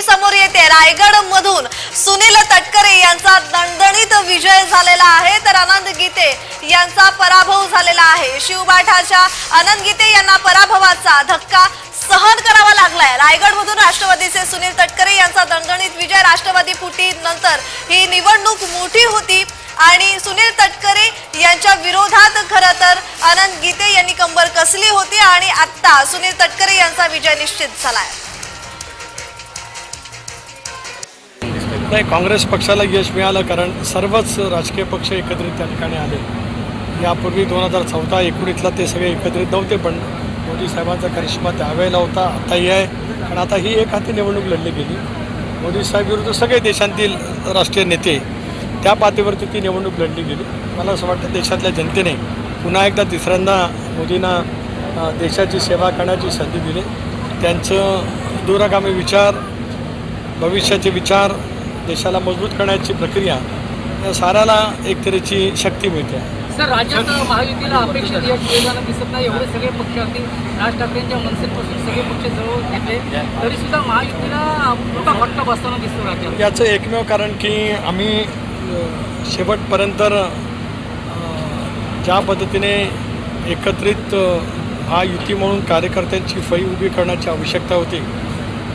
बातमी समोर येते. रायगड मधून सुनील तटकरे यांचा दणदणीत विजय झालेला आहे. तर आनंद गीते यांचा पराभव झालेला आहे. शिवबाठाच्या आनंद गीते यांना पराभवाचा धक्का सहन करावा लागलाय. रायगड मधून राष्ट्रवादीचे सुनील तटकरे यांचा दणदणीत विजय. राष्ट्रवादी फुटी नंतर ही निवडणूक मोठी होती आणि सुनील तटकरे यांच्या विरोधात खरं तर आनंद गीते यांनी कंबर कसली होती आणि आत्ता सुनील तटकरे यांचा विजय निश्चित झालाय. नाही काँग्रेस पक्षाला यश मिळालं कारण सर्वच राजकीय पक्ष एकत्रित त्या ठिकाणी आले. यापूर्वी दोन हजार चौदा एकोणीसला ते सगळे एकत्रित नव्हते पण मोदी साहेबांचा करिश्मा त्यावेळेला होता आताही आहे. कारण आता ही एक हाती निवडणूक लढली गेली. मोदी साहेब विरुद्ध सगळे देशांतील राष्ट्रीय नेते त्या पातळीवरती ती निवडणूक लढली गेली. मला असं वाटतं देशातल्या जनतेने पुन्हा एकदा तिसऱ्यांदा मोदींना देशाची सेवा करण्याची संधी दिली. त्यांचं दूरगामी विचार भविष्याचे विचार देशाला मजबूत करण्याची प्रक्रिया या साऱ्याला एक तऱ्हेची शक्ती मिळते. सर राज्यात महायुतीला अपेक्षित यश मिळताना दिसत नाही एवढे सगळे पक्ष अगदी राज ठाकरेंच्या मनसेपासून सगळे पक्ष जवळ घेतले. तरी सुद्धा महायुतीला मोठा फटका बसताना दिसतो राज्यात. याचं एकमेव कारण की आम्ही शेवटपर्यंत ज्या पद्धतीने एकत्रित हा युती म्हणून कार्यकर्त्यांची फळी उभी करण्याची आवश्यकता होती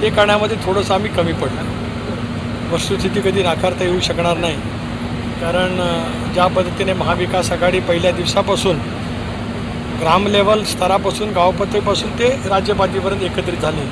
ते करण्यामध्ये थोडंसं आम्ही कमी पडलो. वस्तुस्थिती कधी नाकारता येऊ शकणार नाही. कारण ज्या पद्धतीने महाविकास आघाडी पहिल्या दिवसापासून ग्राम लेवल स्तरापासून गावपातळीपासून ते राज्यपातळीपर्यंत एकत्रित झाले.